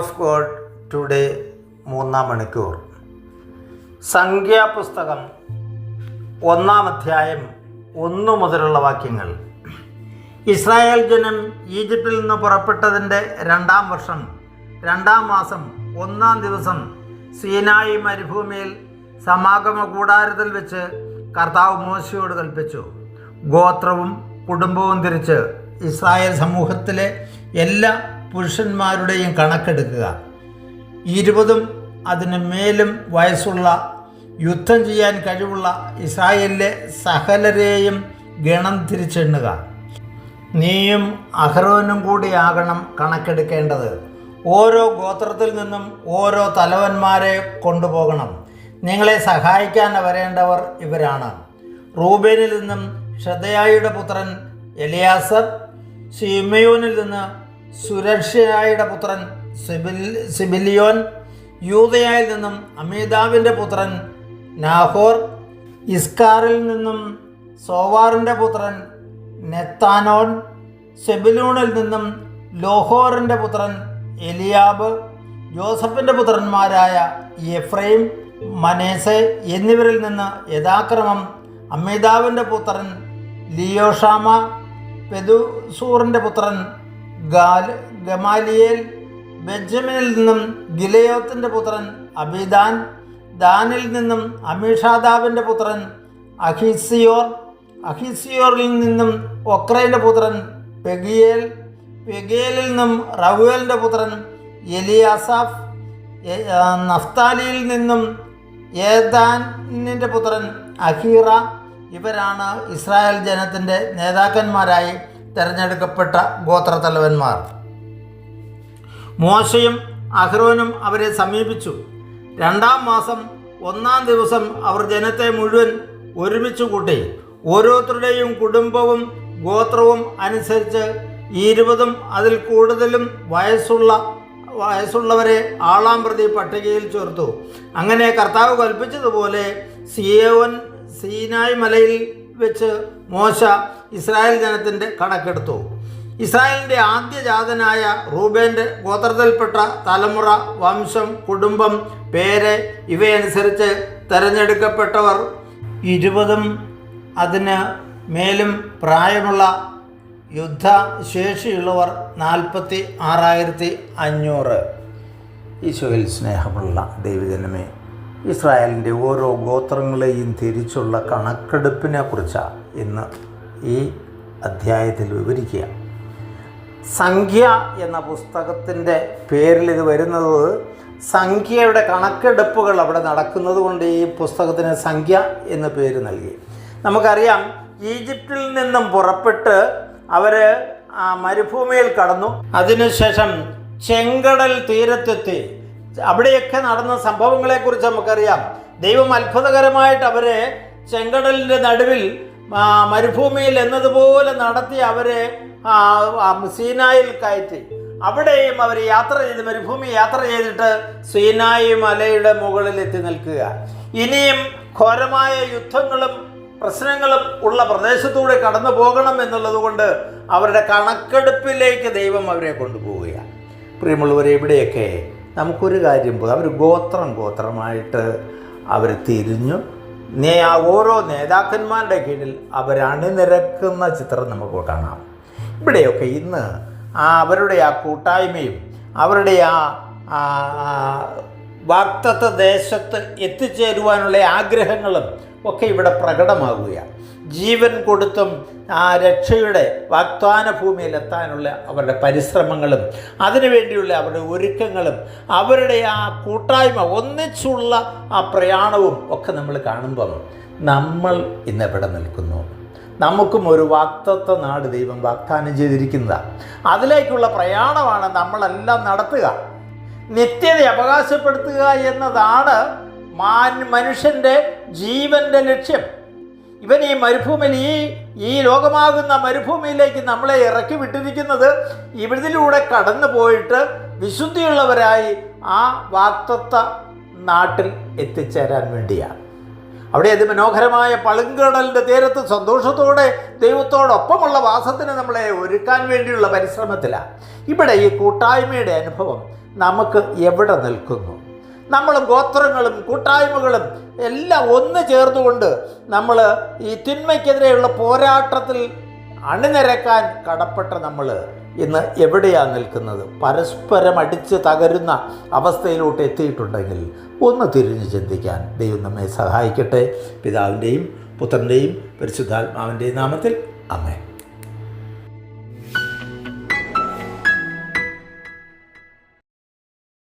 Of God today മൂന്നാം മണിക്കൂർ. സംഖ്യാപുസ്തകം ഒന്നാം അധ്യായം ഒന്നു മുതലുള്ള വാക്യങ്ങൾ. ഇസ്രായേൽ ജനം ഈജിപ്തിൽ നിന്ന് പുറപ്പെട്ടതിന്റെ രണ്ടാം വർഷം രണ്ടാം മാസം ഒന്നാം ദിവസം സീനായി മരുഭൂമിയിൽ സമാഗമ കൂടാരത്തിൽ വെച്ച് കർത്താവ് മോശയോട് കൽപ്പിച്ചു. ഗോത്രവും കുടുംബവും തിരിച്ച് ഇസ്രായേൽ സമൂഹത്തിലെ എല്ലാ പുരുഷന്മാരുടെയും കണക്കെടുക്കുക. ഇരുപതും അതിന് മേലും വയസ്സുള്ള യുദ്ധം ചെയ്യാൻ കഴിവുള്ള ഇസ്രായേലിലെ സകലരെയും ഗണം തിരിച്ചെണ്ണുക. നീയും അഹ്റോനും കൂടിയാകണം കണക്കെടുക്കേണ്ടത്. ഓരോ ഗോത്രത്തിൽ നിന്നും ഓരോ തലവന്മാരെ കൊണ്ടുപോകണം. നിങ്ങളെ സഹായിക്കാൻ വരേണ്ടവർ ഇവരാണ്. റൂബേനിൽ നിന്നും ഷദയായിയുടെ പുത്രൻ എലിയാസർ ഷിമയോനിൽ നിന്ന് സുരക്ഷയായുടെ പുത്രൻ സിബിലിയോൻ യൂതയായിൽ നിന്നും അമീതാവിന്റെ പുത്രൻ നാഹോർ ഇസ്കാറിൽ നിന്നും സോവാറിന്റെ പുത്രൻ നെത്താനോൻ സെബിലൂണിൽ നിന്നും ലോഹോറിന്റെ പുത്രൻ എലിയാബ് ജോസഫിന്റെ പുത്രന്മാരായ എഫ്രൈം മനേസെ എന്നിവരിൽ നിന്ന് യഥാക്രമം അമിതാവിന്റെ പുത്രൻ ലിയോഷാമ പെതുസൂറിന്റെ പുത്രൻ ഗാൽ ഗമാലിയേൽ ബെഞ്ചമിനിൽ നിന്നും ഗിലയോത്തിന്റെ പുത്രൻ അബിദാൻ ദാനിൽ നിന്നും അമീഷാദാബിന്റെ പുത്രൻ അഹിസിയോർ അഹിസിയോറിൽ നിന്നും ഒക്രയുടെ പുത്രൻ പെഗിയേൽ പെഗിയേലിൽ നിന്നും റവുവേലിന്റെ പുത്രൻ എലിയാസാഫ് നഫ്താലിയിൽ നിന്നും ഏദാനിന്റെ പുത്രൻ അഹീറ. ഇവരാണ് ഇസ്രായേൽ ജനത്തിന്റെ നേതാക്കന്മാരായി തിരഞ്ഞെടുക്കപ്പെട്ട ഗോത്രത്തലവന്മാർ. മോശയും അഹ്റോനും അവരെ സമീപിച്ചു. രണ്ടാം മാസം ഒന്നാം ദിവസം അവർ ജനത്തെ മുഴുവൻ ഒരുമിച്ച് കൂട്ടി ഓരോരുത്തരുടെയും കുടുംബവും ഗോത്രവും അനുസരിച്ച് ഇരുപതും അതിൽ കൂടുതലും വയസ്സുള്ള വയസ്സുള്ളവരെ ആളാം പ്രതി പട്ടികയിൽ ചേർത്തു. അങ്ങനെ കർത്താവ് കൽപ്പിച്ചതുപോലെ സിയോൻ സീനായ് മലയിൽ വെച്ച് മോശ ഇസ്രായേൽ ജനത്തിന്റെ കണക്കെടുത്തു. ഇസ്രായേലിന്റെ ആദ്യജാതനായ റൂബേന്റെ ഗോത്രത്തിൽപ്പെട്ട തലമുറ വംശം കുടുംബം പേര് ഇവയനുസരിച്ച് തിരഞ്ഞെടുക്കപ്പെട്ടവർ ഇരുപതും അതിന് മേലും പ്രായമുള്ള യുദ്ധശേഷിയുള്ളവർ നാൽപ്പത്തി ആറായിരത്തി അഞ്ഞൂറ്. ഈശോയിൽ സ്നേഹമുള്ള ദൈവജനമേ ഇസ്രായേലിന്റെ ഓരോ ഗോത്രങ്ങളെയും തിരിച്ചുള്ള കണക്കെടുപ്പിനെ കുറിച്ചാണ് ഇന്ന് ഈ അധ്യായത്തിൽ വിവരിക്കുക. സംഖ്യ എന്ന പുസ്തകത്തിന്റെ പേരിൽ ഇത് വരുന്നത് സംഖ്യയുടെ കണക്കെടുപ്പുകൾ അവിടെ നടക്കുന്നത് കൊണ്ട് ഈ പുസ്തകത്തിന് സംഖ്യ എന്ന പേര് നൽകി. നമുക്കറിയാം ഈജിപ്തിൽ നിന്നും പുറപ്പെട്ട് അവർ മരുഭൂമിയിൽ കടന്നു. അതിനുശേഷം ചെങ്കടൽ തീരത്തെത്തി. അവിടെയൊക്കെ നടന്ന സംഭവങ്ങളെക്കുറിച്ച് നമുക്കറിയാം. ദൈവം അത്ഭുതകരമായിട്ട് അവരെ ചെങ്കടലിന്റെ നടുവിൽ മരുഭൂമിയിൽ എന്നതുപോലെ നടത്തി അവരെ സീനായിൽ കയറ്റി. അവിടെയും അവർ യാത്ര ചെയ്ത് മരുഭൂമി യാത്ര ചെയ്തിട്ട് സീനായി മലയുടെ മുകളിൽ എത്തി നിൽക്കുക. ഇനിയും ഘോരമായ യുദ്ധങ്ങളും പ്രശ്നങ്ങളും ഉള്ള പ്രദേശത്തൂടെ കടന്നു പോകണം എന്നുള്ളത് കൊണ്ട് അവരുടെ കണക്കെടുപ്പിലേക്ക് ദൈവം അവരെ കൊണ്ടുപോവുകയാണ്. പ്രിയമുള്ളവരെ ഇവിടെയൊക്കെ നമുക്കൊരു കാര്യം പോയി അവർ ഗോത്രം ഗോത്രമായിട്ട് അവർ തിരിഞ്ഞു. ഓരോ നേതാക്കന്മാരുടെ കീഴിൽ അവരണിനിരക്കുന്ന ചിത്രം നമുക്ക് കാണാം. ഇവിടെയൊക്കെ ഇന്ന് ആ അവരുടെ ആ കൂട്ടായ്മയും അവരുടെ ആ, വാക്തത്വ ദേശത്ത് എത്തിച്ചേരുവാനുള്ള ആഗ്രഹങ്ങളും ഒക്കെ ഇവിടെ പ്രകടമാകുകയാണ്. ജീവൻ കൊടുത്തും ആ രക്ഷയുടെ വാഗ്ദാന ഭൂമിയിൽ എത്താനുള്ള അവരുടെ പരിശ്രമങ്ങളും അതിനുവേണ്ടിയുള്ള അവരുടെ ഒരുക്കങ്ങളും അവരുടെ ആ കൂട്ടായ്മ ഒന്നിച്ചുള്ള ആ പ്രയാണവും ഒക്കെ നമ്മൾ കാണുമ്പം നമ്മൾ ഇന്ന് എവിടെ നിൽക്കുന്നു. നമുക്കും ഒരു വാക്തത്വ നാട് ദൈവം വാഗ്ദാനം ചെയ്തിരിക്കുന്നതാണ് അതിലേക്കുള്ള പ്രയാണമാണ് നമ്മളെല്ലാം നടത്തുക. നിത്യത അവകാശപ്പെടുത്തുക എന്നതാണ് മാൻ മനുഷ്യന്റെ ജീവന്റെ ലക്ഷ്യം. ഇവൻ ഈ മരുഭൂമിയിൽ ഈ ഈ ലോകമാകുന്ന മരുഭൂമിയിലേക്ക് നമ്മളെ ഇറക്കി വിട്ടിരിക്കുന്നത് ഇവിടിലൂടെ കടന്നു പോയിട്ട് വിശുദ്ധിയുള്ളവരായി ആ വാക്തത്വ നാട്ടിൽ എത്തിച്ചേരാൻ വേണ്ടിയാണ്. അവിടെ അത് മനോഹരമായ പളുങ്കടലിന്റെ തീരത്ത് സന്തോഷത്തോടെ ദൈവത്തോടൊപ്പമുള്ള വാസത്തിന് നമ്മളെ ഒരുക്കാൻ വേണ്ടിയുള്ള പരിശ്രമത്തിലാണ്. ഇവിടെ ഈ കൂട്ടായ്മയുടെ അനുഭവം നമുക്ക് എവിടെ നിൽക്കുന്നു? നമ്മളും ഗോത്രങ്ങളും കൂട്ടായ്മകളും എല്ലാം ഒന്ന് ചേർന്നുകൊണ്ട് നമ്മൾ ഈ തിന്മയ്ക്കെതിരെയുള്ള പോരാട്ടത്തിൽ അണിനിരക്കാൻ കടപ്പെട്ട നമ്മൾ ഇന്ന് എവിടെയാണ് നിൽക്കുന്നത്? പരസ്പരം അടിച്ച് തകരുന്ന അവസ്ഥയിലോട്ട് എത്തിയിട്ടുണ്ടെങ്കിൽ ഒന്ന് തിരിഞ്ഞ് ചിന്തിക്കാൻ ദൈവം നമ്മെ സഹായിക്കട്ടെ. പിതാവിന്റെയും പുത്രന്റെയും പരിശുദ്ധാത്മാവിന്റെയും നാമത്തിൽ. അമ്മേ